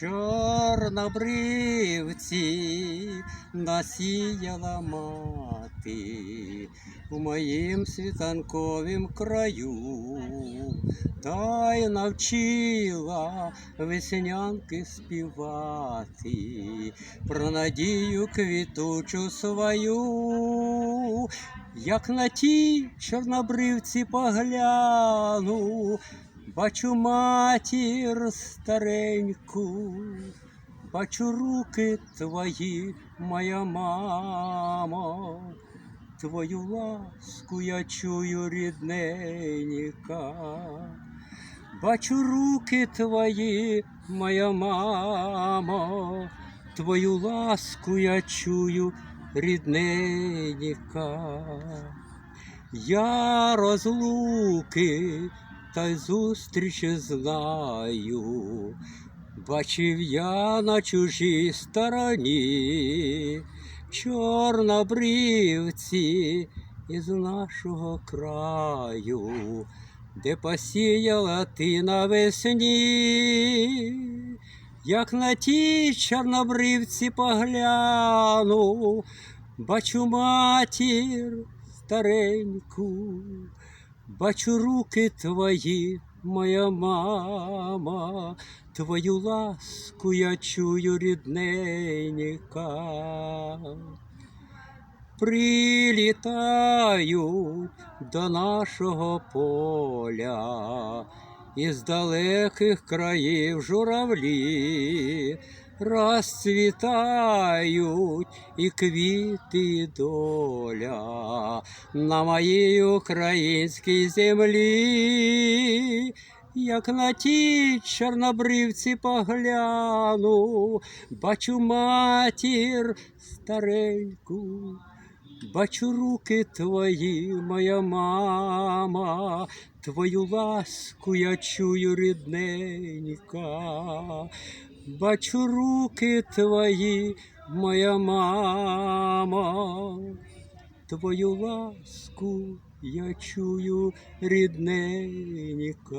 Чорнобривці насіяла мати у моїм світанковім краю, та й навчила веснянки співати про надію квітучу свою, як на ті чорнобривці погляну, бачу матір стареньку, бачу руки твої, моя мамо, твою ласку я чую рідненька. Бачу руки твої, моя мамо, твою ласку я чую, рідненька. Я розлуки та й зустрічі знаю, бачив я на чужій стороні чорнобривці із нашого краю, де посіяла ти навесні, як на ті чорнобривці погляну, бачу матір стареньку, бачу руки твої, моя мама, твою ласку я чую рідненька. Прилітають до нашого поля із далеких країв журавлі, розцвітають і квіти і доля на моїй українській землі. Як на ті чорнобривці погляну, бачу матір стареньку, бачу руки твої, моя мама, твою ласку я чую рідненька, бачу руки твої, моя мама, твою ласку я чую рідненька.